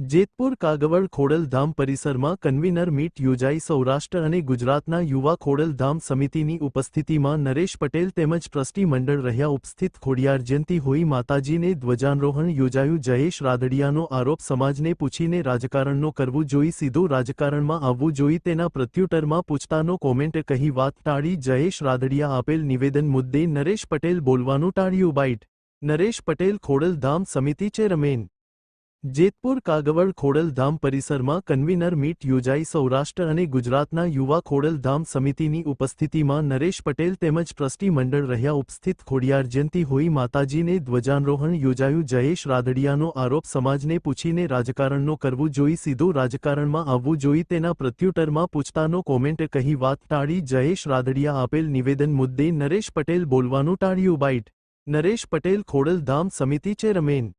જેતપુર કાગવડ ખોડલધામ પરિસરમાં convener meet યોજાઈ સૌરાષ્ટ્ર અને ગુજરાતના યુવા ખોડલધામ સમિતિની ઉપસ્થિતિમાં નરેશ પટેલ તેમજ ટ્રસ્ટી મંડળ રહ્યા ઉપસ્થિત ખોડિયાર જયંતી હોઈ માતાજીને ધ્વજારોહણ યોજાયું. જયેશ રાદડિયાનો આરોપ, સમાજને પૂછીને રાજકારણનો કરવું જોઈ, સીધું રાજકારણમાં આવવું જોઈ, તેના પ્રત્યુત્તરમાં પૂછતાનો કોમેન્ટ કહી વાત ટાળી. જયેશ રાદડિયા આપેલ નિવેદન મુદ્દે નરેશ પટેલ બોલવાનું ટાળ્યું. બાઇટ, નરેશ પટેલ ખોડલધામ સમિતિ ચેરમેન જેતપુર કાગવડ ખોડલધામ પરિસરમાં કન્વીનર મીટ યોજાઈ સૌરાષ્ટ્ર અને ગુજરાતના યુવા ખોડલધામ સમિતિની ઉપસ્થિતિમાં નરેશ પટેલ તેમજ ટ્રસ્ટી મંડળ રહ્યા ઉપસ્થિત ખોડિયાર જયંતી હોઈ માતાજીને ધ્વજારોહણ યોજાયું. જયેશ રાદડિયાનો આરોપ, સમાજને પૂછીને રાજકારણનો કરવું જોઈ, સીધું રાજકારણમાં આવવું જોઈ, તેના પ્રત્યુત્તરમાં પૂછતાનો કોમેન્ટ કહી વાત ટાળી. જયેશ રાદડિયા આપેલ નિવેદન મુદ્દે નરેશ પટેલ બોલવાનું ટાળ્યું. બાઇટ. નરેશ પટેલ ખોડલધામ સમિતિ ચેરમેન